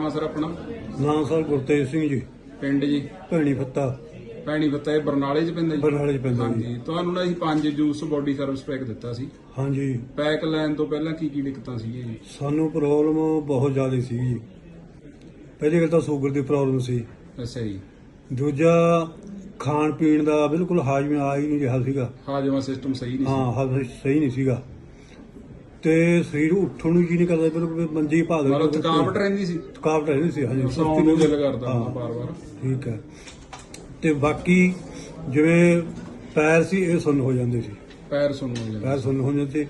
ਹਾਂ ਸਰ ਆਪਣਾ? ਨਾਮ ਸਰ ਗੁਰਤੇਜ ਸਿੰਘ ਜੀ। ਪਿੰਡ ਜੀ? ਭੈਣੀ ਫੱਤਾ। ਭੈਣੀ ਫੱਤਾ ਇਹ ਬਰਨਾਲੇ 'ਚ ਪੈਂਦਾ ਜੀ? ਬਰਨਾਲੇ 'ਚ ਪੈਂਦਾ ਜੀ। ਹਾਂਜੀ। ਤੁਹਾਨੂੰ ਨਾ ਅਸੀਂ ਪੰਜ ਜੂਸ ਬੋਡੀ ਸਰਵਿਸ ਪੈਕ ਦਿੱਤਾ ਸੀ। ਹਾਂਜੀ। ਪੈਕ ਲੈਣ ਤੋਂ ਪਹਿਲਾਂ ਕੀ ਕੀ ਦਿੱਕਤਾਂ ਸੀਗੀਆਂ ਜੀ? ਸਾਨੂੰ ਪ੍ਰੋਬਲਮ ਬਹੁਤ ਜ਼ਿਆਦਾ ਸੀ ਜੀ। ਪਹਿਲੀ ਗੱਲ ਤਾਂ ਸ਼ੂਗਰ ਦੀ ਪ੍ਰੋਬਲਮ ਸੀ। ਅੱਛਾ ਜੀ। ਦੂਜਾ ਖਾਣ ਪੀਣ ਦਾ ਬਿਲਕੁਲ ਹਾਜ਼ਮ ਆ ਹੀ ਨਹੀਂ ਰਿਹਾ ਸੀਗਾ। ਹਾਜਮਾ ਸਿਸਟਮ ਸਹੀ ਨਹੀਂ ਸੀ। ਹਾਂ ਹਾਜ਼ਮ ਸਹੀ ਨਹੀਂ ਸੀਗਾ। ਤੇ ਸਰੀਰ ਉੱਠਣ ਨੂੰ ਜੀ ਨਹੀਂ ਕਰਦਾ ਬਿਲਕੁਲ ਮੰਜੀ ਭਾਗ ਮਤਲਬ ਥਕਾਵਟ ਰਹਿੰਦੀ ਸੀ? ਥਕਾਵਟ ਰਹਿੰਦੀ ਸੀ ਹਾਂਜੀ। ਸੌਣ ਨੂੰ ਦਿਲ ਕਰਦਾ ਬਾਰ-ਬਾਰ। ਠੀਕ ਹੈ। ਤੇ ਬਾਕੀ ਜਿਵੇਂ ਪੈਰ ਸੀ ਇਹ ਸੁੰਨ ਹੋ ਜਾਂਦੇ ਸੀ। ਪੈਰ ਸੁੰਨ ਹੋ ਜਾਂਦੇ ਪੈਰ ਸੁੰਨ ਹੋ ਜਾਂਦੇ ਸੀ।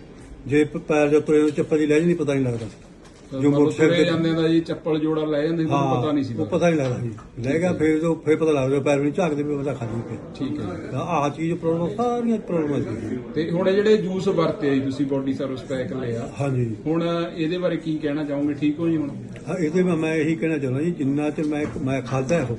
ਜੇ ਪੈਰ ਜਦ ਤੁਰੇ ਚੱਪਲ ਦੀ ਲੈ ਨਹੀਂ ਪਤਾ ਨਹੀਂ ਲੱਗਦਾ ਜੋ ਜੋ ਮੋਟਰਸਾਈਕਲ ਤੇ- ਜਾਂਦੇ ਦਾ ਜੀ ਚੱਪਲ ਜੋੜਾ ਲੈ ਜਾਂਦੇ ਤੁਹਾਨੂੰ ਪਤਾ ਨਹੀਂ ਸੀ ਉਹ ਪਤਾ ਨਹੀਂ ਲੱਗਦਾ ਜੀ ਲੈ ਗਿਆ ਫਿਰ ਜੋ ਫਿਰ ਪਤਾ ਲੱਗਦਾ ਪੈਰ ਵੀ ਝਾਕਦੇ ਵੀ ਪਤਾ ਖਾਲੀ ਪਏ ਠੀਕ ਹੈ। ਆਹ ਚੀਜ਼ ਪ੍ਰੋਬਲਮ ਸਾਰੀਆਂ ਪ੍ਰੋਬਲਮਾਂ ਸੀ ਤੇ ਹੁਣ ਇਹ ਜਿਹੜੇ ਜੂਸ ਵਰਤੇ ਆ ਜੀ ਤੁਸੀਂ ਬੋਡੀ ਸਰਵਿਸ ਪੈਕ ਲਿਆ। ਹਾਂਜੀ। ਹੁਣ ਇਹਦੇ ਬਾਰੇ ਕੀ ਕਹਿਣਾ ਚਾਹੋਗੇ? ਠੀਕ ਹੋ ਜੀ ਹੁਣ? ਹਾਂ ਇਹਦੇ ਮੈਂ ਇਹੀ ਕਹਿਣਾ ਚਾਹੁੰਦਾ ਜੀ ਜਿੰਨਾ ਚਿਰ ਮੈਂ ਮੈਂ ਖਾਦਾ ਇਹੋ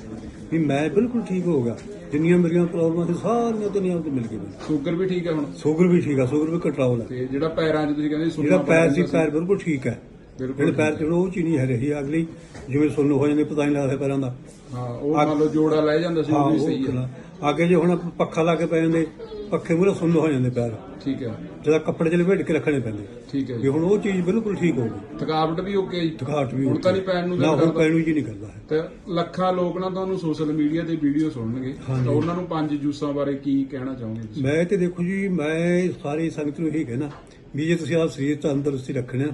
ਵੀ ਮੈਂ ਬਿਲਕੁਲ ਠੀਕ ਹੋ ਗਿਆ। ਜਿੰਨੀਆਂ ਮੇਰੀਆਂ ਪ੍ਰੋਬਲਮਾਂ ਸੀ ਸਾਰੀਆਂ ਦੁਨੀਆ ਤੋਂ ਮਿਲ ਗਈਆਂ। ਸ਼ੂਗਰ ਵੀ ਠੀਕ ਹੈ ਹੁਣ? ਸ਼ੂਗਰ ਵੀ ਠੀਕ ਆ ਸ਼ੂਗਰ ਵੀ ਕੰਟਰੋਲ ਹੈ ਤੇ ਜਿਹੜਾ ਪੈਰਾਂ 'ਚ ਤੁਸੀਂ ਕਹਿੰਦੇ ਜਿਹੜਾ ਪੈਰ ਸੀ। ਪੈਰ ਬਿਲਕੁਲ ਠੀਕ ਹੈ। ਬਿਲਕੁਲ ਜਿਹੜੇ ਪੈਰ ਤੇ ਉਹ ਚੀਜ਼ ਨਹੀਂ ਹੈ ਰਹੀ ਅਗਲੀ ਜਿਵੇਂ ਸੁੰਨ ਹੋ ਜਾਂਦੇ ਪਤਾ ਨਹੀਂ ਲੱਗਦਾ ਪੈਰਾਂ ਦਾ। ਹਾਂ ਉਹ ਮੰਨ ਲਓ ਜੋੜਾ ਲੈ ਜਾਂਦਾ ਸੀ ਉਹ ਵੀ ਸਹੀ ਹੈ। ਅੱਗੇ ਜੇ ਹੁਣ ਪੱਖਾ ਲਾ ਕੇ ਪੈ ਜਾਂਦੇ ਪੱਖੇ ਮੂਹਰੇ ਸੁੰਨ ਹੋ ਜਾਂਦੇ ਪੈਰ। ਠੀਕ ਹੈ। ਜਿਹਦਾ ਕੱਪੜੇ ਚ ਲਪੇਟ ਕੇ ਰੱਖਣੇ ਪੈਂਦੇ। ਠੀਕ ਹੈ ਵੀ ਜੀ ਹੁਣ ਉਹ ਚੀਜ਼ ਬਿਲਕੁਲ ਠੀਕ ਹੋ ਗਈ। ਥਕਾਵਟ ਵੀ ਓਕੇ ਜੀ। ਥਕਾਟ ਵੀ ਹੁਣ ਤਾਂ ਨਹੀਂ ਪੈਣ ਨੂੰ ਨਾ ਹੁਣ। ਪੈਣ ਨੂੰ ਜੀ ਨਹੀਂ ਕਰਦਾ ਹੈ। ਤੇ ਲੱਖਾਂ ਲੋਕ ਨਾ ਤੁਹਾਨੂੰ ਸੋਸ਼ਲ ਮੀਡੀਆ ਤੇ ਵੀਡੀਓ ਸੁਣਨਗੇ। ਤਾਂ ਉਹਨਾਂ ਨੂੰ ਪੰਜ ਜੂਸਾਂ ਬਾਰੇ ਕੀ ਕਹਿਣਾ ਚਾਹੋਗੇ ਤੁਸੀਂ? ਮੈਂ ਤੇ ਦੇਖੋ ਜੀ ਮੈਂ ਸਾਰੀ ਸੰਗਤ ਨੂੰ ਇਹੀ ਕਹਿਣਾ ਵੀ ਜੇ ਤੁਸੀਂ ਆਪ ਸਰੀਰ ਤੰਦਰੁਸਤੀ ਰੱਖਣਾ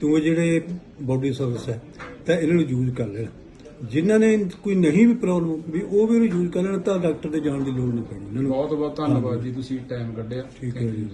ਤੂੰ ਜਿਹੜੇ ਬੋਡੀ ਸਰਵਿਸ ਹੈ ਤਾਂ ਇਹਨਾਂ ਨੂੰ ਯੂਜ਼ ਕਰ ਲੈਣਾ। ਜਿਨ੍ਹਾਂ ਨੇ ਕੋਈ ਨਹੀਂ ਵੀ ਪ੍ਰੋਬਲਮ ਵੀ ਉਹ ਵੀ ਇਹਨੂੰ ਯੂਜ਼ ਕਰ ਲੈਣ ਤਾਂ ਡਾਕਟਰ ਦੇ ਜਾਣ ਦੀ ਲੋੜ ਨਹੀਂ ਪੈਣੀ। ਬਹੁਤ ਬਹੁਤ ਧੰਨਵਾਦ ਜੀ ਤੁਸੀਂ ਟਾਈਮ ਕੱਢਿਆ। ਠੀਕ ਹੈ ਜੀ।